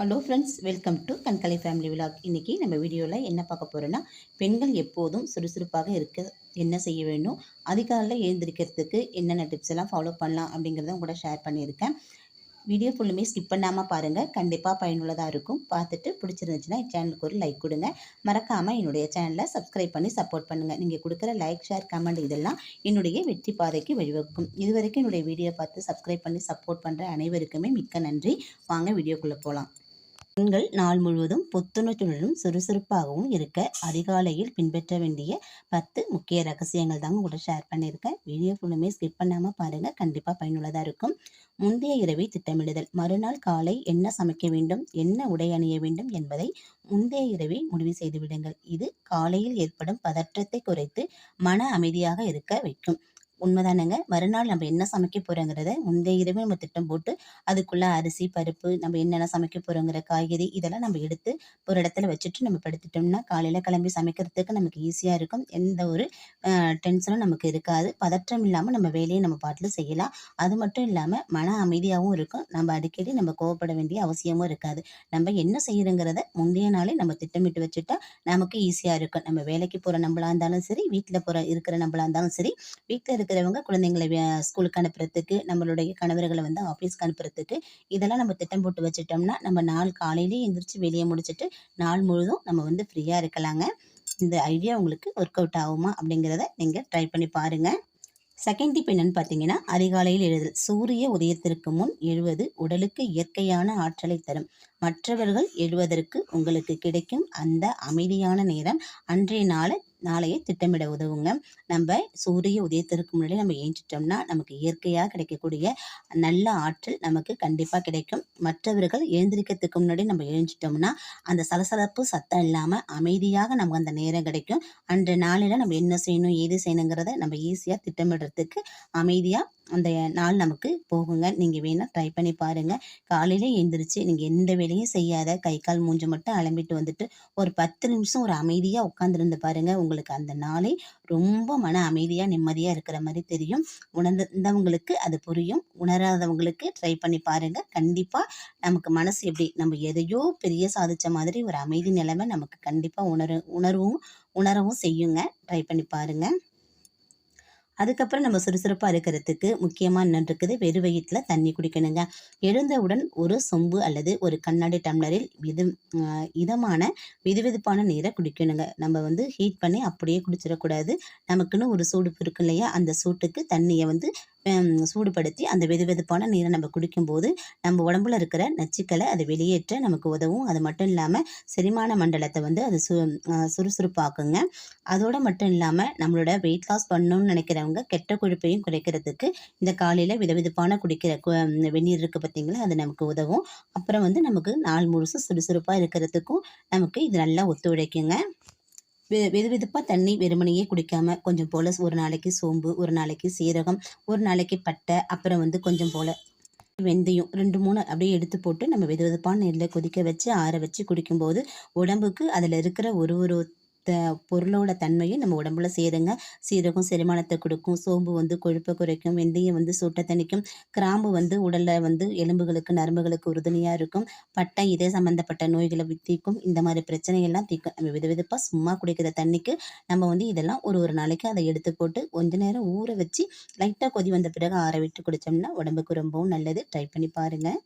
Hello friends welcome to Kankalai family vlog இன்றைக்கி நம்ம வீடியோவில் என்ன பார்க்க போகிறோன்னா பெண்கள் எப்போதும் சுறுசுறுப்பாக இருக்க என்ன செய்ய வேண்டும் அதிகாலையில் எழுந்திருக்கிறதுக்கு என்னென்ன டிப்ஸ் எல்லாம் ஃபாலோ பண்ணலாம் அப்படிங்கிறத கூட ஷேர் பண்ணியிருக்கேன். வீடியோ ஃபுல்லுமே ஸ்கிப் பண்ணாமல் பாருங்கள் கண்டிப்பாக பயனுள்ளதாக இருக்கும். பார்த்துட்டு பிடிச்சிருந்துச்சுன்னா சேனலுக்கு ஒரு லைக் கொடுங்க. மறக்காமல் என்னுடைய சேனலை சப்ஸ்கிரைப் பண்ணி சப்போர்ட் பண்ணுங்கள் நீங்கள் கொடுக்குற லைக் ஷேர் கமெண்ட் இதெல்லாம் என்னுடைய வெற்றி பாதைக்கு வழிவகுக்கும். இது வரைக்கும் என்னுடைய வீடியோ பார்த்து சப்ஸ்கிரைப் பண்ணி சப்போர்ட் பண்ணுற அனைவருக்குமே மிக்க நன்றி. வாங்க வீடியோக்குள்ளே போகலாம் பெண்கள் நாள் முழுவதும் புத்துணர்ச்சியுடனும் சுறுசுறுப்பாகவும் இருக்க அதிகாலையில் பின்பற்ற வேண்டிய பத்து முக்கிய ரகசியங்கள் தாங்க கூட ஷேர் பண்ணியிருக்கேன். வீடியோ ஃபுல்லுமே ஸ்கிப் பண்ணாமல் பாருங்கள் கண்டிப்பாக பயனுள்ளதாக இருக்கும். முந்தைய இரவை திட்டமிடுதல். மறுநாள் காலை என்ன சமைக்க வேண்டும்? என்ன உடை அணிய வேண்டும்? என்பதை முந்தைய இரவை முடிவு செய்து விடுங்கள். இது காலையில் ஏற்படும் பதற்றத்தை குறைத்து மன அமைதியாக இருக்க வைக்கும். உண்மைதானங்க? மறுநாள் நம்ம என்ன சமைக்க போகிறோங்கிறத முந்தைய இரவு நம்ம திட்டம் போட்டு அதுக்குள்ளே அரிசி பருப்பு நம்ம என்னென்ன சமைக்க போகிறோங்கிற காய்கறி இதெல்லாம் நம்ம எடுத்து ஒரு இடத்துல வச்சுட்டு நம்ம படுத்துட்டோம்னா காலையில் கிளம்பி சமைக்கிறதுக்கு நமக்கு ஈஸியாக இருக்கும். எந்த ஒரு டென்ஷனும் நமக்கு இருக்காது. பதற்றம் இல்லாமல் நம்ம வேலையை நம்ம பாட்டில் செய்யலாம். அது மட்டும் இல்லாமல் மன அமைதியாகவும் இருக்கும். நம்ம அடிக்கடி நம்ம கோவப்பட வேண்டிய அவசியமும் இருக்காது. நம்ம என்ன செய்யறோங்கிறத முந்தைய நாளே நம்ம திட்டமிட்டு வச்சுட்டா நமக்கு ஈஸியாக இருக்கும். நம்ம வேலைக்கு போகிற நம்மளாக இருந்தாலும் சரி வீட்டில் போகிற இருக்கிற நம்மளாக இருந்தாலும் சரி வீட்டில் இருக்கிறவங்க குழந்தைங்களை ஸ்கூலுக்கு அனுப்புறதுக்கு நம்மளுடைய கணவர்களை வந்து ஆஃபீஸ்க்கு அனுப்புறதுக்கு இதெல்லாம் நம்ம திட்டம் போட்டு வச்சுட்டோம்னா நம்ம நாள் காலையிலேயே எந்திரிச்சு வெளியே முடிச்சுட்டு நாள் முழுதும் நம்ம வந்து ஃப்ரீயாக இருக்கலாங்க. இந்த ஐடியா உங்களுக்கு ஒர்க் அவுட் ஆகுமா அப்படிங்கிறத நீங்கள் ட்ரை பண்ணி பாருங்கள் செகண்ட் டிப் என்னன்னு பார்த்தீங்கன்னா அதிகாலையில் எழுதல். சூரிய உதயத்திற்கு முன் எழுவது உடலுக்கு இயற்கையான ஆற்றலை தரும். மற்றவர்கள் எழுவதற்கு உங்களுக்கு கிடைக்கும் அந்த அமைதியான நேரம் அன்றைய நாளை நாளையை திட்டமிட உதவுங்க. நம்ம சூரிய உதயத்திற்கு முன்னாடி நம்ம ஏஞ்சிட்டோம்னா நமக்கு இயற்கையாக கிடைக்கக்கூடிய நல்ல ஆற்றல் நமக்கு கண்டிப்பாக கிடைக்கும். மற்றவர்கள் எழுந்திருக்கிறதுக்கு முன்னாடி நம்ம எழுஞ்சிட்டோம்னா அந்த சலசலப்பு சத்தம் இல்லாமல் அமைதியாக நமக்கு அந்த நேரம் கிடைக்கும். அன்றைய நாளில் நம்ம என்ன செய்யணும் ஏது செய்யணுங்கிறத நம்ம ஈஸியாக திட்டமிடுறதுக்கு அமைதியாக அந்த நாள் நமக்கு போகுங்க. நீங்கள் வேணால் ட்ரை பண்ணி பாருங்கள் காலையில் எழுந்திரிச்சு நீங்கள் எந்த வேலையும் செய்யாத கை கால் மூஞ்சி மட்டும் அலம்பிட்டு வந்துட்டு ஒரு பத்து நிமிஷம் ஒரு அமைதியாக உட்காந்துருந்து பாருங்கள் உங்களுக்கு அந்த நாளை ரொம்ப மன அமைதியாக நிம்மதியாக இருக்கிற மாதிரி தெரியும். உணர்ந்தவங்களுக்கு அது புரியும். உணராதவங்களுக்கு ட்ரை பண்ணி பாருங்கள் கண்டிப்பாக நமக்கு மனசு எப்படி நம்ம எதையோ பெரிய சாதித்த மாதிரி ஒரு அமைதி நிலைமை நமக்கு கண்டிப்பாக உணர உணர்வும் உணரவும் செய்யுங்க. ட்ரை பண்ணி பாருங்கள் அதுக்கப்புறம் நம்ம சுறுசுறுப்பாக இருக்கிறதுக்கு முக்கியமாக என்ன இருக்குது? வெறு வயிற்றில் தண்ணி குடிக்கணுங்க. எழுந்தவுடன் ஒரு சொம்பு அல்லது ஒரு கண்ணாடி டம்ளரில் விது இதமான விதுவிதுப்பான நீரை குடிக்கணுங்க. நம்ம வந்து ஹீட் பண்ணி அப்படியே குடிச்சிடக்கூடாது. நமக்குன்னு ஒரு சூடு இருக்கு இல்லையா? அந்த சூட்டுக்கு தண்ணியை வந்து சூடுபடுத்தி அந்த வெது வெதுப்பான நீரை நம்ம குடிக்கும்போது நம்ம உடம்புல இருக்கிற நச்சுக்களை அதை வெளியேற்ற நமக்கு உதவும். அது மட்டும் இல்லாமல் செரிமான மண்டலத்தை வந்து அது சு சுறுசுறுப்பாக்குங்க. அதோடு மட்டும் இல்லாமல் நம்மளோட வெயிட் லாஸ் பண்ணணும்னு நினைக்கிறவங்க கெட்ட கொழுப்பையும் குறைக்கிறதுக்கு இந்த காலையில் விதவிதப்பான குடிக்கிற வெந்நீர் இருக்குது பார்த்திங்களா அது நமக்கு உதவும். அப்புறம் வந்து நமக்கு நாள் முழுசும் சுறுசுறுப்பாக இருக்கிறதுக்கும் நமக்கு இது நல்லா ஒத்துழைக்குங்க. வெ வெது வெதுப்பாக தண்ணி வெறுமனையே குடிக்காமல் கொஞ்சம் போல் ஒரு நாளைக்கு சோம்பு ஒரு நாளைக்கு சீரகம் ஒரு நாளைக்கு பட்டை அப்புறம் வந்து கொஞ்சம் போல் வெந்தயம் ரெண்டு மூணு அப்படியே எடுத்து போட்டு நம்ம வெது வெதுப்பான நெல்லை கொதிக்க வச்சு ஆற வச்சு குடிக்கும்போது உடம்புக்கு அதில் இருக்கிற ஒரு ஒரு பொருளோட தன்மையும் நம்ம உடம்புல சேருங்க. சீரகம் செரிமானத்தை கொடுக்கும். சோம்பு வந்து கொழுப்பை குறைக்கும். வெந்தயம் வந்து சூட்டை தணிக்கும். கிராம்பு வந்து உடலில் வந்து எலும்புகளுக்கு நரம்புகளுக்கு உறுதுணையாக இருக்கும். பட்டை இதே சம்மந்தப்பட்ட நோய்களை தீர்க்கும் இந்த மாதிரி பிரச்சனையெல்லாம் தீக்கும். நம்ம வித விதப்பாக சும்மா குடிக்கிற தண்ணிக்கு நம்ம வந்து இதெல்லாம் ஒரு ஒரு நாளைக்கு அதை எடுத்து போட்டு கொஞ்ச நேரம் ஊற வச்சு லைட்டாக கொதி வந்த பிறகு ஆற விட்டு குடித்தோம்னா உடம்புக்கு ரொம்பவும் நல்லது. ட்ரை பண்ணி பாருங்கள்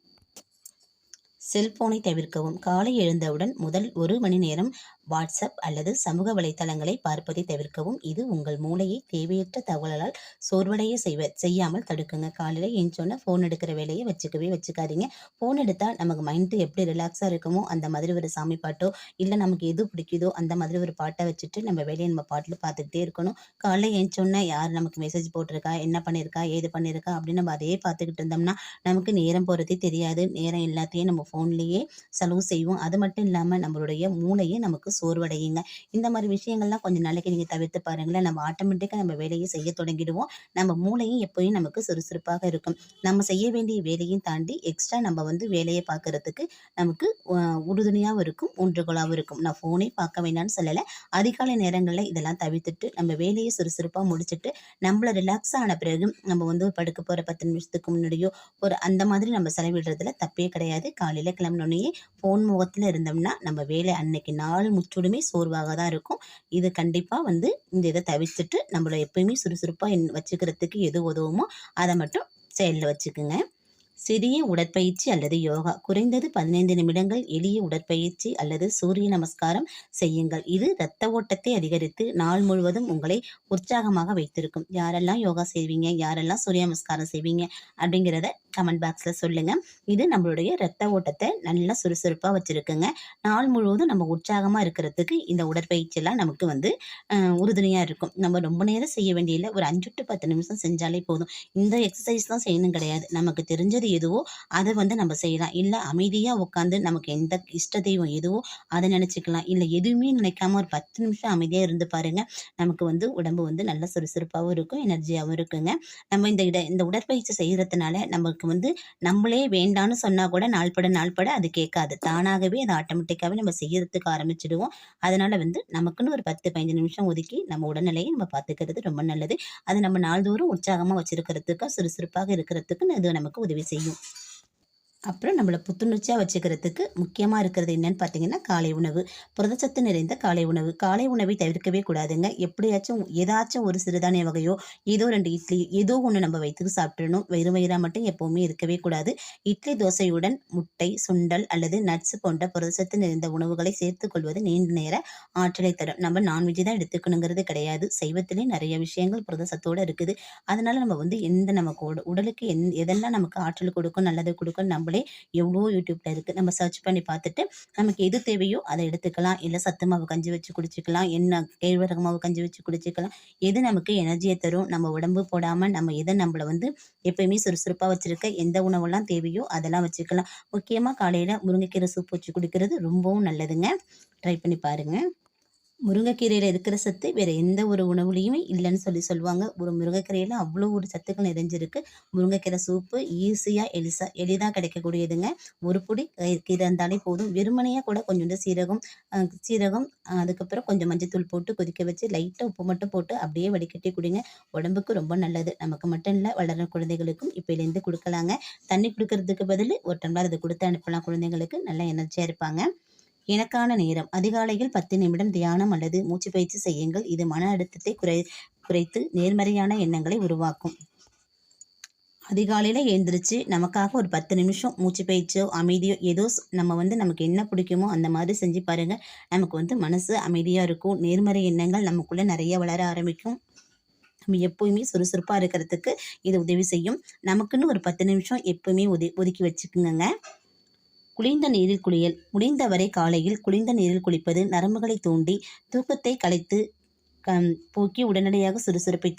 செல்போனை தவிர்க்கவும். காலை எழுந்தவுடன் முதல் ஒரு மணி நேரம் வாட்ஸ்அப் அல்லது சமூக வலைத்தளங்களை பார்ப்பதை தவிர்க்கவும். இது உங்கள் மூளையை தேவையற்ற தகவலால் சோர்வடைய செய்வ செய்யாமல் தடுக்குங்க. காலையில் எழுந்தோன்னே ஃபோன் எடுக்கிற வேலையை வச்சுக்கவே வச்சுக்காதீங்க. ஃபோன் எடுத்தால் நமக்கு மைண்டு எப்படி ரிலாக்ஸாக இருக்குமோ அந்த மாதிரி ஒரு சாமி பாட்டோ இல்லை நமக்கு எது பிடிக்குதோ அந்த மாதிரி ஒரு பாட்டை வச்சுட்டு நம்ம வேலையை நம்ம பாட்டில் பார்த்துக்கிட்டே இருக்கணும். காலையில் எழுந்தோன்னே யார் நமக்கு மெசேஜ் போட்டிருக்கா என்ன பண்ணியிருக்கா ஏது பண்ணியிருக்கா அப்படின்னு நம்ம அதையே பார்த்துக்கிட்டு இருந்தோம்னா நமக்கு நேரம் போகிறதே தெரியாது. நேரம் எல்லாத்தையும் நம்ம ஃபோன்லேயே செலவு செய்வோம். அது மட்டும் இல்லாமல் நம்மளுடைய மூளையை நமக்கு சோர்வடையுங்க. இந்த மாதிரி விஷயங்கள்லாம் கொஞ்சம் நாளைக்கு நீங்கள் தவிர்த்து பாருங்களேன். நம்ம ஆட்டோமேட்டிக்காக நம்ம வேலையை செய்ய தொடங்கிடுவோம். நம்ம மூளையும் எப்போயும் நமக்கு சுறுசுறுப்பாக இருக்கும். நம்ம செய்ய வேண்டிய வேலையும் தாண்டி எக்ஸ்ட்ரா நம்ம வந்து வேலையை பார்க்கறதுக்கு நமக்கு உறுதுணையாகவும் இருக்கும் ஒன்றுகோலாகவும் இருக்கும். நான் ஃபோனே பார்க்க வேண்டாம்னு சொல்லலை. அதிகாலை நேரங்களில் இதெல்லாம் தவிர்த்துட்டு நம்ம வேலையை சுறுசுறுப்பாக முடிச்சுட்டு நம்மளை ரிலாக்ஸ் ஆன பிறகு நம்ம வந்து படுக்க போகிற பத்து நிமிஷத்துக்கு முன்னாடியோ ஒரு அந்த மாதிரி நம்ம செலவிடுறதுல தப்பே கிடையாது. காலையில் காலையில் கிளம்பினோடனே ஃபோன் முகத்தில் இருந்தோம்னா நம்ம வேலை அன்னைக்கு நாள் முற்றுடுமே சோர்வாக தான் இருக்கும். இது கண்டிப்பாக வந்து இந்த இதை தவிர்த்துட்டு நம்மளை எப்பயுமே சுறுசுறுப்பாக வச்சுக்கிறதுக்கு எது உதவுமோ அதை மட்டும் செயலில் வச்சுக்குங்க. சிறிய உடற்பயிற்சி அல்லது யோகா. குறைந்தது பதினைந்து நிமிடங்கள் எளிய உடற்பயிற்சி அல்லது சூரிய நமஸ்காரம் செய்யுங்கள். இது இரத்த ஓட்டத்தை அதிகரித்து நாள் முழுவதும் உங்களை உற்சாகமாக வைத்திருக்கும். யாரெல்லாம் யோகா செய்வீங்க? யாரெல்லாம் சூரிய நமஸ்காரம் செய்வீங்க? அப்படிங்கிறத கமெண்ட் பாக்ஸில் சொல்லுங்கள் இது நம்மளுடைய இரத்த ஓட்டத்தை நல்லா சுறுசுறுப்பாக வச்சுருக்குங்க. நாள் முழுவதும் நம்ம உற்சாகமாக இருக்கிறதுக்கு இந்த உடற்பயிற்சியெல்லாம் நமக்கு வந்து உறுதுணையாக இருக்கும். நம்ம ரொம்ப நேரம் செய்ய வேண்டியதில்லை ஒரு அஞ்சு டு பத்து நிமிஷம் செஞ்சாலே போதும். இந்த எக்ஸசைஸ் தான் செய்யணும் கிடையாது. நமக்கு தெரிஞ்சது எதுவோ அதை வந்து நம்ம செய்யலாம். இல்லை அமைதியாக உட்காந்து நமக்கு எந்த இஷ்ட தெய்வம் எதுவோ அதை நினச்சிக்கலாம். இல்லை எதுவுமே நினைக்காம ஒரு பத்து நிமிஷம் அமைதியாக இருந்து பாருங்க. நமக்கு வந்து உடம்பு வந்து நல்ல சுறுசுறுப்பாகவும் இருக்கும் எனர்ஜியாகவும் இருக்குங்க. நம்ம இந்த இட இந்த உடற்பயிற்சி செய்கிறதுனால நமக்கு வந்து நம்மளே வேண்டான்னு சொன்னால் கூட நாள்பட நாள்பட அது கேட்காது. தானாகவே அதை ஆட்டோமேட்டிக்காகவே நம்ம செய்யறதுக்கு ஆரம்பிச்சிடுவோம். அதனால் வந்து நமக்குன்னு ஒரு பத்து பதினஞ்சு நிமிஷம் ஒதுக்கி நம்ம உடல்நிலையை நம்ம பார்த்துக்கிறது ரொம்ப நல்லது. அது நம்ம நாள்தோறும் உற்சாகமாக வச்சிருக்கிறதுக்கும் சுறுசுறுப்பாக இருக்கிறதுக்கு இது நமக்கு உதவி செய்யும் 没用。அப்புறம் நம்மளை புத்துணர்ச்சியாக வச்சுக்கிறதுக்கு முக்கியமாக இருக்கிறது என்னன்னு பார்த்தீங்கன்னா காலை உணவு. புரதச்சத்து நிறைந்த காலை உணவு. காலை உணவை தவிர்க்கவே கூடாதுங்க. எப்படியாச்சும் ஏதாச்சும் ஒரு சிறுதானிய வகையோ ஏதோ ரெண்டு இட்லி ஏதோ ஒன்று நம்ம வைத்து சாப்பிட்றணும் வெறும் வயிறாக மட்டும் எப்போவுமே இருக்கவே கூடாது. இட்லி தோசையுடன் முட்டை சுண்டல் அல்லது நட்ஸ் போன்ற புரதச்சத்து நிறைந்த உணவுகளை சேர்த்துக்கொள்வது நீண்ட நேர ஆற்றலை தரும். நம்ம நான்வெஜ் தான் எடுத்துக்கணுங்கிறது கிடையாது. சைவத்திலே நிறைய விஷயங்கள் புரதச்சத்தோடு இருக்குது. அதனால நம்ம வந்து எந்த நமக்கு உடலுக்கு எந் எதெல்லாம் நமக்கு ஆற்றல் கொடுக்கும் நல்லது கொடுக்கும் நம்ம நம்மளே எவ்வளோ யூடியூப்பில் இருக்குது நம்ம சர்ச் பண்ணி பார்த்துட்டு நமக்கு எது தேவையோ அதை எடுத்துக்கலாம். இல்லை சத்து மாவு கஞ்சி வச்சு குடிச்சிக்கலாம். என்ன கேழ்வரகு மாவு கஞ்சி வச்சு குடிச்சிக்கலாம். எது நமக்கு எனர்ஜியை தரும்? நம்ம உடம்பு போடாமல் நம்ம எதை நம்மளை வந்து எப்பயுமே சுறுசுறுப்பாக வச்சுருக்க எந்த உணவெல்லாம் தேவையோ அதெல்லாம் வச்சுக்கலாம். முக்கியமாக காலையில் முருங்கைக்கீரை சூப் வச்சு குடிக்கிறது ரொம்பவும் நல்லதுங்க. ட்ரை பண்ணி பாருங்கள் முருங்கைக்கீரையில் இருக்கிற சத்து வேறு எந்த ஒரு உணவுலையுமே இல்லைன்னு சொல்லி சொல்லுவாங்க. ஒரு முருங்கைக்கீரையில் அவ்வளோ ஒரு சத்துக்கள் நிறைஞ்சிருக்கு. முருங்கைக்கீரை சூப்பு ஈஸியாக எலிசா எளிதாக கிடைக்கக்கூடியதுங்க. ஒரு பொடி கீரை இருந்தாலே போதும். வெறுமனையாக கூட கொஞ்சோண்டு சீரகம் சீரகம் அதுக்கப்புறம் கொஞ்சம் மஞ்சத்தூள் போட்டு கொதிக்க வச்சு லைட்டாக உப்பு மட்டும் போட்டு அப்படியே வடிகட்டி குடிங்க. உடம்புக்கு ரொம்ப நல்லது. நமக்கு மட்டும் இல்லை வளர குழந்தைகளுக்கும் இப்போலேருந்து கொடுக்கலாங்க. தண்ணி கொடுக்கறதுக்கு பதில் ஒரு டம்ளர் அதை கொடுத்து அனுப்பலாம் குழந்தைங்களுக்கு. நல்லா எனர்ஜியாக இருப்பாங்க. எனக்கான நேரம். அதிகாலையில் பத்து நிமிடம் தியானம் அல்லது மூச்சு பயிற்சி செய்யுங்கள். இது மன அழுத்தத்தை குறை குறைத்து நேர்மறையான எண்ணங்களை உருவாக்கும். அதிகாலையில் எழுந்திரிச்சு நமக்காக ஒரு பத்து நிமிஷம் மூச்சு பயிற்சியோ அமைதியோ ஏதோ நம்ம வந்து நமக்கு என்ன பிடிக்குமோ அந்த மாதிரி செஞ்சு பாருங்கள் நமக்கு வந்து மனசு அமைதியாக இருக்கும். நேர்மறை எண்ணங்கள் நமக்குள்ளே நிறைய வளர ஆரம்பிக்கும். நம்ம எப்போயுமே சுறுசுறுப்பாக இருக்கிறதுக்கு இது உதவி செய்யும். நமக்குன்னு ஒரு பத்து நிமிஷம் எப்போயுமே ஒதி ஒதுக்கி வச்சுக்குங்க குளிர்ந்த நீரில் குளியல். முடிந்தவரை காலையில் குளிர்ந்த நீரில் குளிப்பது நரம்புகளை தூண்டி தூக்கத்தை கலைத்து போக்கி உடனடியாக சுறுசுறுப்பை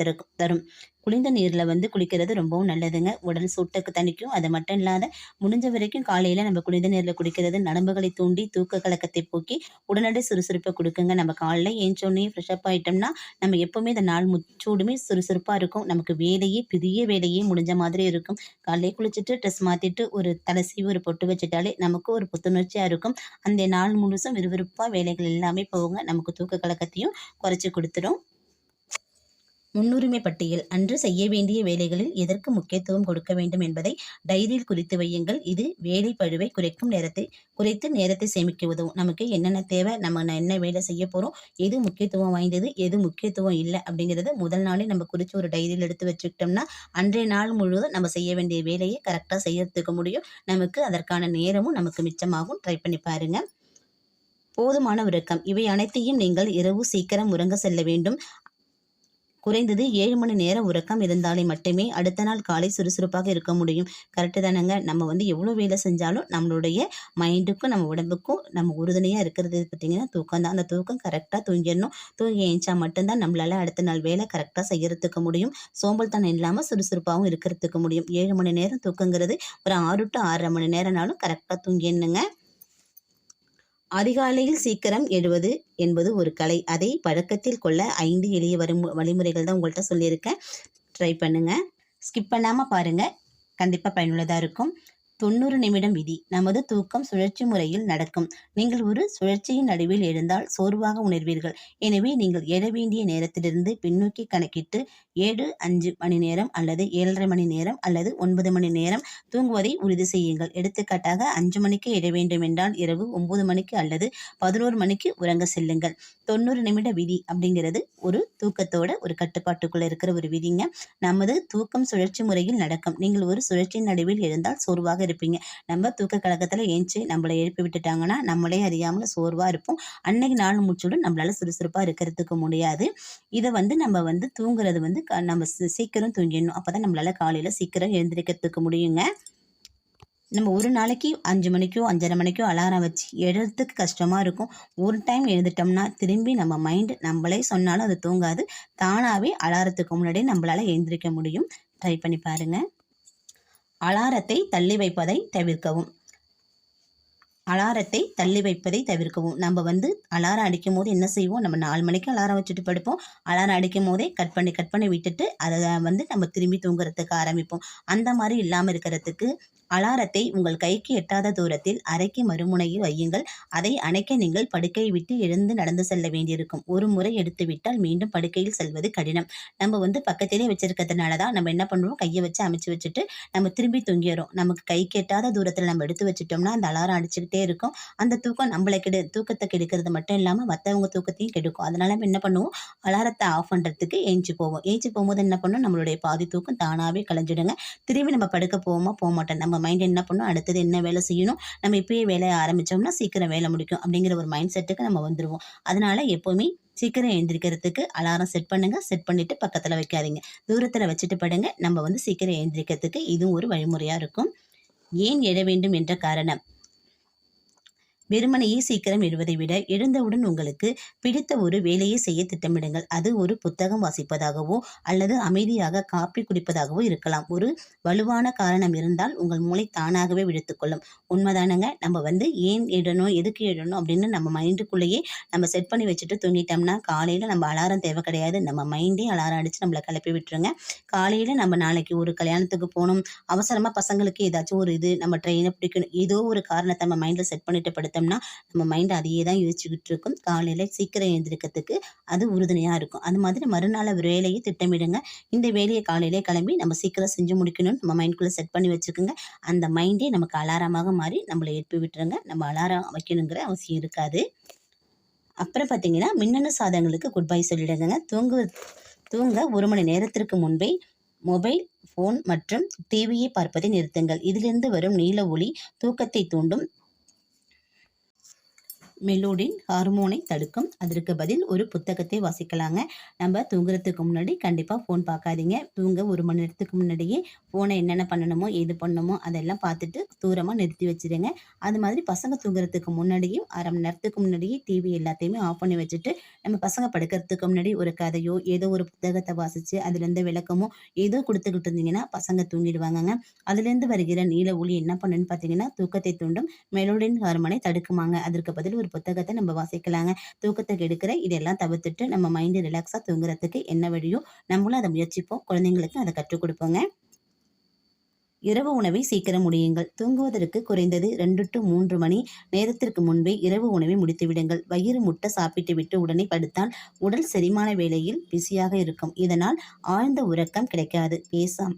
தரும். குளிர்ந்த நீரில் வந்து குளிக்கிறது ரொம்பவும் நல்லதுங்க. உடல் சூட்டுக்கு தணிக்கும். அது மட்டும் இல்லாத முடிஞ்ச வரைக்கும் காலையில் நம்ம குளிர்ந்த நீரில் குடிக்கிறது நரம்புகளை தூண்டி தூக்க கலக்கத்தை போக்கி உடனடி சுறுசுறுப்பை கொடுக்குங்க. நம்ம காலையில் ஏஞ்சோடனே ஃப்ரெஷ்அப் ஆகிட்டோம்னா நம்ம எப்போவுமே இந்த நாள் முச்சூடுமே சுறுசுறுப்பாக இருக்கும். நமக்கு வேலையே பெரிய வேலையே முடிஞ்ச மாதிரி இருக்கும். காலையிலே குளிச்சுட்டு ட்ரெஸ் மாற்றிட்டு ஒரு தலைசி ஒரு பொட்டு வச்சுட்டாலே நமக்கு ஒரு புத்துணர்ச்சியாக இருக்கும். அந்த நாள் முழுசும் விறுவிறுப்பாக வேலைகள் எல்லாமே போகுங்க. நமக்கு தூக்க கலக்கத்தையும் குறைச்சி கொடுத்துரும். முன்னுரிமை பட்டியல் அன்று செய்ய வேண்டிய வேலைகளில் எதற்கு முக்கியத்துவம் கொடுக்க வேண்டும் என்பதை டைரியில் குறித்து வையுங்கள். இது வேலை பழுவை குறைக்கும் நேரத்தை குறைத்து நேரத்தை சேமிக்க உதவும் நமக்கு என்னென்ன தேவை நம்ம என்ன வேலை செய்ய போகிறோம் எது முக்கியத்துவம் வாய்ந்தது எது முக்கியத்துவம் இல்லை அப்படிங்கிறத முதல் நாளே நம்ம குறித்து ஒரு டைரியில் எடுத்து வச்சுக்கிட்டோம்னா அன்றைய நாள் முழுவதும் நம்ம செய்ய வேண்டிய வேலையை கரெக்டாக செய்யறதுக்கு முடியும். நமக்கு அதற்கான நேரமும் நமக்கு மிச்சமாகும். ட்ரை பண்ணி பாருங்கள் போதுமான உறக்கம். இவை அனைத்தையும் நீங்கள் இரவு சீக்கிரம் உறங்க செல்ல வேண்டும். குறைந்தது ஏழு மணி நேரம் உறக்கம் இருந்தாலே மட்டுமே அடுத்த நாள் காலை சுறுசுறுப்பாக இருக்க முடியும். கரெக்டு தானேங்க. நம்ம வந்து எவ்வளோ வேலை செஞ்சாலும் நம்மளுடைய மைண்டுக்கும் நம்ம உடம்புக்கும் நம்ம உறுதுணையாக இருக்கிறது பார்த்திங்கன்னா தூக்கம் தான். அந்த தூக்கம் கரெக்டாக தூங்கிடணும். தூங்கி ஏஞ்சா மட்டும்தான் நம்மளால் அடுத்த நாள் வேலை கரெக்டாக செய்யறதுக்கு முடியும். சோம்பல் தனம் இல்லாமல் சுறுசுறுப்பாகவும் இருக்கிறதுக்கு முடியும். ஏழு மணி நேரம் தூக்கங்கிறது ஒரு ஆறு டு ஆறரை மணி நேரம்னாலும் கரெக்டாக தூங்கிடணுங்க. அதிகாலையில் சீக்கிரம் எழுவது என்பது ஒரு கலை. அதை பழக்கத்தில் கொள்ள ஐந்து எளிய வரும் வழிமுறைகள் தான் உங்கள்கிட்ட சொல்லியிருக்கேன். ட்ரை பண்ணுங்கள் ஸ்கிப் பண்ணாமல் பாருங்கள் கண்டிப்பாக பயனுள்ளதாக இருக்கும். தொண்ணூறு நிமிடம் விதி. நமது தூக்கம் சுழற்சி முறையில் நடக்கும். நீங்கள் ஒரு சுழற்சியின் நடுவில் எழுந்தால் சோர்வாக உணர்வீர்கள். எனவே நீங்கள் எழ வேண்டிய நேரத்திலிருந்து பின்னோக்கி கணக்கிட்டு ஏழு அஞ்சு மணி நேரம் அல்லது ஏழரை மணி நேரம் அல்லது ஒன்பது மணி நேரம் தூங்குவதை உறுதி செய்யுங்கள். எடுத்துக்காட்டாக அஞ்சு மணிக்கு எழ வேண்டும் என்றால் இரவு ஒன்பது மணிக்கு அல்லது பதினோரு மணிக்கு உறங்க செல்லுங்கள். தொண்ணூறு நிமிட விதி அப்படிங்கிறது ஒரு தூக்கத்தோட ஒரு கட்டுப்பாட்டுக்குள்ள இருக்கிற ஒரு விதிங்க. நமது தூக்கம் சுழற்சி முறையில் நடக்கும். நீங்கள் ஒரு சுழற்சியின் நடுவில் எழுந்தால் சோர்வாக இருப்பீங்க. நம்ம தூக்க கழகத்தில் ஏஞ்சி நம்மளை எழுப்பி விட்டுட்டாங்கன்னா நம்மளே அறியாமல் சோர்வாக இருப்போம். அன்னைக்கு நாள் முடிச்சோடும் நம்மளால் சுறுசுறுப்பாக இருக்கிறதுக்கு முடியாது. இதை வந்து நம்ம வந்து தூங்குறது வந்து க- நம்ம சீக்கிரம் தூங்கிடணும். அப்போ தான் நம்மளால் காலையில் சீக்கிரம் எழுந்திருக்கிறதுக்கு முடியுங்க. நம்ம ஒரு நாளைக்கு அஞ்சு மணிக்கோ அஞ்சரை மணிக்கோ அலாரம் வச்சு எழுறதுக்கு கஷ்டமாக இருக்கும். ஒரு டைம் எழுந்துட்டோம்னா திரும்பி நம்ம மைண்டு நம்மளே சொன்னாலும் அது தூங்காது. தானாகவே அலாரத்துக்கு முன்னாடியே நம்மளால் எழுந்திருக்க முடியும். ட்ரை பண்ணி பாருங்க. அலாரத்தை தள்ளி வைப்பதை தவிர்க்கவும். அலாரத்தை தள்ளி வைப்பதை தவிர்க்கவும். நம்ம வந்து அலாரம் அடிக்கும் போது என்ன செய்வோம்? நம்ம நாலு மணிக்கு அலாரம் வச்சுட்டு படுப்போம். அலாரம் அடிக்கும் போதே கட் பண்ணி கட் பண்ணி விட்டுட்டு அதை வந்து நம்ம திரும்பி தூங்குறதுக்கு ஆரம்பிப்போம். அந்த மாதிரி இல்லாமல் இருக்கிறதுக்கு அலாரத்தை உங்கள் கைக்கு எட்டாத தூரத்தில் அறைக்கு மறுமுனையில் வையுங்கள். அதை அணைக்க நீங்கள் படுக்கையை விட்டு எழுந்து நடந்து செல்ல வேண்டியிருக்கும். ஒரு முறை எடுத்துவிட்டால் மீண்டும் படுக்கையில் செல்வது கடினம். நம்ம வந்து பக்கத்திலே வச்சிருக்கிறதுனால தான் நம்ம என்ன பண்ணுவோம்? கையை வச்சு அமைச்சு வச்சுட்டு நம்ம திரும்பி தூங்கிடுறோம். நமக்கு கைக்கு எட்டாத தூரத்தில் நம்ம எடுத்து வச்சுட்டோம்னா அந்த அலாரம் அடிச்சுக்கிட்டு இருக்கும். அந்த தூக்கம் நம்மளை கெடு தூக்கத்தை கெடுக்கிறது மட்டும் இல்லாமல் மற்றவங்க தூக்கத்தையும் கெடுக்கும். அதனால நம்ம என்ன பண்ணுவோம்? அலாரத்தை ஆஃப் பண்ணுறதுக்கு ஏஞ்சி போவோம். ஏஞ்சி போகும்போது என்ன பண்ணும்? நம்மளுடைய பாதி தூக்கம் தானாகவே கலைஞ்சிடுங்க. திரும்பி நம்ம படுக்க போவோமா? போக மாட்டோம் நம்ம மைண்ட் என்ன பண்ணும்? அடுத்தது என்ன வேலை செய்யணும்? நம்ம இப்பயே வேலையை ஆரம்பித்தோம்னா சீக்கிரம் வேலை முடிக்கும் அப்படிங்கிற ஒரு மைண்ட் செட்டுக்கு நம்ம வந்துடுவோம் அதனால் எப்போவுமே சீக்கிரம் எழுந்திரிக்கிறதுக்கு அலாரம் செட் பண்ணுங்க. செட் பண்ணிவிட்டு பக்கத்தில் வைக்காதீங்க. தூரத்தில் வச்சுட்டு படுங்க. நம்ம வந்து சீக்கிரம் எழுந்திரிக்கிறதுக்கு இதுவும் ஒரு வழிமுறையாக இருக்கும். ஏன் எழ வேண்டும் என்ற காரணம். வெறுமனையே சீக்கிரம் எழுவதை விட எழுந்தவுடன் உங்களுக்கு பிடித்த ஒரு வேலையை செய்ய திட்டமிடுங்கள். அது ஒரு புத்தகம் வாசிப்பதாகவோ அல்லது அமைதியாக காப்பி குடிப்பதாகவோ இருக்கலாம். ஒரு வலுவான காரணம் இருந்தால் உங்கள் மூளை தானாகவே விடுத்துக்கொள்ளும் உண்மைதானங்க? நம்ம வந்து ஏன் இடணும் எதுக்கு இடணும் அப்படின்னு நம்ம மைண்டுக்குள்ளேயே நம்ம செட் பண்ணி வச்சுட்டு தூங்கிட்டோம்னா காலையில் நம்ம அலாரம் தேவை கிடையாது. நம்ம மைண்டே அலாரம் அடித்து நம்மளை கிளப்பி விட்டுருங்க. காலையில் நம்ம நாளைக்கு ஒரு கல்யாணத்துக்கு போகணும். அவசரமாக பசங்களுக்கு ஏதாச்சும் ஒரு இது நம்ம ட்ரெயினை பிடிக்கணும். ஏதோ ஒரு காரணத்தை நம்ம மைண்டில் செட் பண்ணிட்டு படுத்தோம்னா நம்ம மைண்ட் அதையே தான் யோசிச்சுக்கிட்டு இருக்கும். காலையில் சீக்கிரம் எழுந்திருக்கிறதுக்கு அது உறுதுணையாக இருக்கும். அது மாதிரி மறுநாள் வேலையை திட்டமிடுங்க. இந்த வேலையை காலையிலே கிளம்பி நம்ம சீக்கிரம் செஞ்சு முடிக்கணும்னு நம்ம மைண்ட்குள்ளே செட் பண்ணி வச்சுக்கோங்க. அந்த மைண்டே நமக்கு அலாரமாக மாறி நம்மளை எழுப்பி விட்டுருங்க. நம்ம அலாரம் வைக்கணுங்கிற அவசியம் இருக்காது. அப்புறம் பார்த்தீங்கன்னா மின்னணு சாதனங்களுக்கு குட் பை சொல்லிடுங்க தூங்கு தூங்க ஒரு மணி நேரத்திற்கு முன்பே மொபைல் ஃபோன் மற்றும் டிவியை பார்ப்பதை நிறுத்துங்கள். இதிலிருந்து வரும் நீல ஒளி தூக்கத்தை தூண்டும். மெலோடின் ஹார்மோனை தடுக்கும். அதற்கு பதில் ஒரு புத்தகத்தை வாசிக்கலாங்க. நம்ம தூங்குறதுக்கு முன்னாடி கண்டிப்பாக ஃபோன் பார்க்காதீங்க. தூங்க ஒரு மணி நேரத்துக்கு முன்னாடியே ஃபோனை என்னென்ன பண்ணணுமோ ஏது பண்ணணுமோ அதெல்லாம் பார்த்துட்டு தூரமாக நிறுத்தி வச்சிடுங்க அது மாதிரி பசங்க தூங்குறதுக்கு முன்னாடியும் அரை மணி நேரத்துக்கு முன்னாடியே டிவி எல்லாத்தையுமே ஆஃப் பண்ணி வச்சுட்டு நம்ம பசங்க படுக்கிறதுக்கு முன்னாடி ஒரு கதையோ ஏதோ ஒரு புத்தகத்தை வாசித்து அதுலேருந்து விளக்கமோ ஏதோ கொடுத்துக்கிட்டு இருந்தீங்கன்னா பசங்க தூங்கிடுவாங்கங்க. அதுலேருந்து வருகிற நீல ஒளி என்ன பண்ணுன்னு பார்த்தீங்கன்னா தூக்கத்தை தூண்டும். மெலோடின் ஹார்மோனை தடுக்குமாங்க. அதற்கு பதில் ஒரு புத்தகத்தை நம்ம வாசிக்கலாங்க. தூக்கத்தை கெடுக்கிற இதெல்லாம் தவிர்த்துட்டு நம்ம மைண்டு ரிலாக்ஸாக தூங்குறதுக்கு என்ன வழியோ நம்மளும் அதை முயற்சிப்போம். குழந்தைங்களுக்கு அதை கற்றுக் கொடுப்போங்க. இரவு உணவை சீக்கிரம் முடியுங்கள். தூங்குவதற்கு குறைந்தது ரெண்டு டு மூன்று மணி நேரத்திற்கு முன்பே இரவு உணவை முடித்து விடுங்கள். வயிறு முட்டை சாப்பிட்டு விட்டு உடனே படுத்தால் உடல் செரிமான வேளையில் பிஸியாக இருக்கும். இதனால் ஆழ்ந்த உறக்கம் கிடைக்காது. பேசாம்.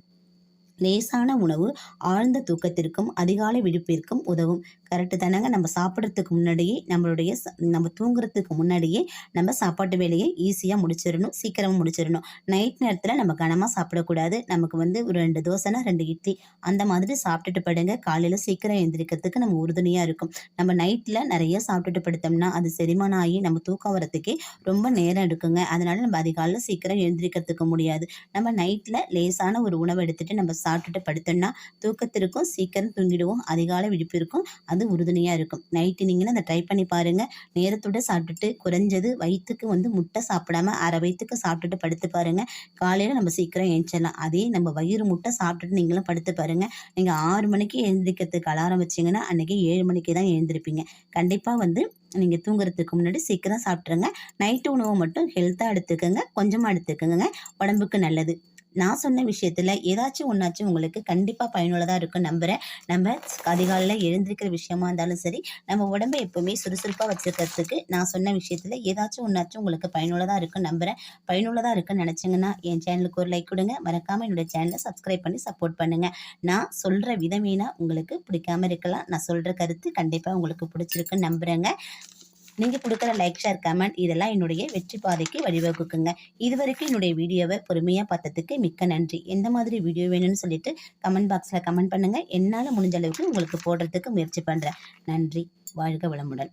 லேசான உணவு ஆழ்ந்த தூக்கத்திற்கும் அதிகாலை விழிப்பிற்கும் உதவும். கரெக்டு தானேங்க. நம்ம சாப்பிட்றதுக்கு முன்னாடியே நம்மளுடைய நம்ம தூங்குறதுக்கு முன்னாடியே நம்ம சாப்பாட்டு வேலையை ஈஸியாக முடிச்சிடணும் சீக்கிரமாக முடிச்சிடணும். நைட் நேரத்தில் நம்ம கனமாக சாப்பிடக்கூடாது. நமக்கு வந்து ஒரு ரெண்டு தோசைனா ரெண்டு இட்லி. அந்த மாதிரி சாப்பிட்டுட்டு படுங்க. காலையில் சீக்கிரம் எழுந்திரிக்கிறதுக்கு நம்ம உறுதுணையாக இருக்கும். நம்ம நைட்டில் நிறைய சாப்பிட்டுட்டு படுத்தோம்னா அது செரிமானம் ஆகி நம்ம தூக்கம் வரத்துக்கே ரொம்ப நேரம் எடுக்குங்க. அதனால நம்ம அதிகாலையில் சீக்கிரம் எழுந்திரிக்கிறதுக்கு முடியாது. நம்ம நைட்டில் லேசான ஒரு உணவு எடுத்துட்டு நம்ம சாப்பிட்டுட்டு படுத்தோம்னா தூக்கத்திற்கும் சீக்கிரம் தூங்கிடுவோம். அதிகாலை விழிப்பு இருக்கும். அது உறுதுணையாக இருக்கும். நைட்டு நீங்களும் அதை ட்ரை பண்ணி பாருங்கள் நேரத்தோடு சாப்பிட்டுட்டு குறைஞ்சது வயிற்றுக்கு வந்து முட்டை சாப்பிடாம அரை வயிற்றுக்கு சாப்பிட்டுட்டு படுத்து பாருங்க. காலையில் நம்ம சீக்கிரம் எழுந்திரலாம் அதே நம்ம வயிறு முட்டை சாப்பிட்டுட்டு நீங்களும் படுத்து பாருங்கள் நீங்கள் ஆறு மணிக்கு எழுந்திரிக்கிறதுக்கு அலாரம் வச்சீங்கன்னா அன்றைக்கி ஏழு மணிக்கு தான் எழுந்திருப்பீங்க கண்டிப்பாக வந்து நீங்கள் தூங்குறதுக்கு முன்னாடி சீக்கிரம் சாப்பிட்ருங்க நைட்டு உணவு மட்டும் ஹெல்த்தாக எடுத்துக்கோங்க. கொஞ்சமாக எடுத்துக்கோங்க உடம்புக்கு நல்லது. நான் சொன்ன விஷயத்தில் ஏதாச்சும் ஒன்றாச்சும் உங்களுக்கு கண்டிப்பாக பயனுள்ளதாக இருக்கும் நம்புகிறேன் நம்ம அதிகாலையில் எழுந்திருக்கிற விஷயமா இருந்தாலும் சரி நம்ம உடம்பை எப்போவுமே சுறுசுறுப்பாக வச்சுருக்கிறதுக்கு நான் சொன்ன விஷயத்தில் ஏதாச்சும் ஒன்றாச்சும் உங்களுக்கு பயனுள்ளதாக இருக்கும் நம்புகிறேன் பயனுள்ளதாக இருக்குன்னு நினச்சிங்கன்னா என் சேனலுக்கு ஒரு லைக் கொடுங்க. மறக்காமல் என்னோட சேனலை சப்ஸ்கிரைப் பண்ணி சப்போர்ட் பண்ணுங்கள் நான் சொல்கிற விதமேனா உங்களுக்கு பிடிக்காம இருக்கலாம். நான் சொல்கிற கருத்து கண்டிப்பாக உங்களுக்கு பிடிச்சிருக்குன்னு நம்புகிறேங்க நீங்கள் கொடுக்குற லைக் ஷேர் கமெண்ட் இதெல்லாம் என்னுடைய வெற்றி பாதைக்கு வழிவகுக்குங்க. இது வரைக்கும் என்னுடைய வீடியோவை பொறுமையாக பார்த்ததுக்கு மிக்க நன்றி. எந்த மாதிரி வீடியோ வேணும்னு சொல்லிட்டு கமெண்ட் பாக்ஸில் கமெண்ட் பண்ணுங்கள் என்னால் முடிஞ்ச அளவுக்கு உங்களுக்கு போடுறதுக்கு முயற்சி பண்ணுறேன் நன்றி. வாழ்க வளமுடன்.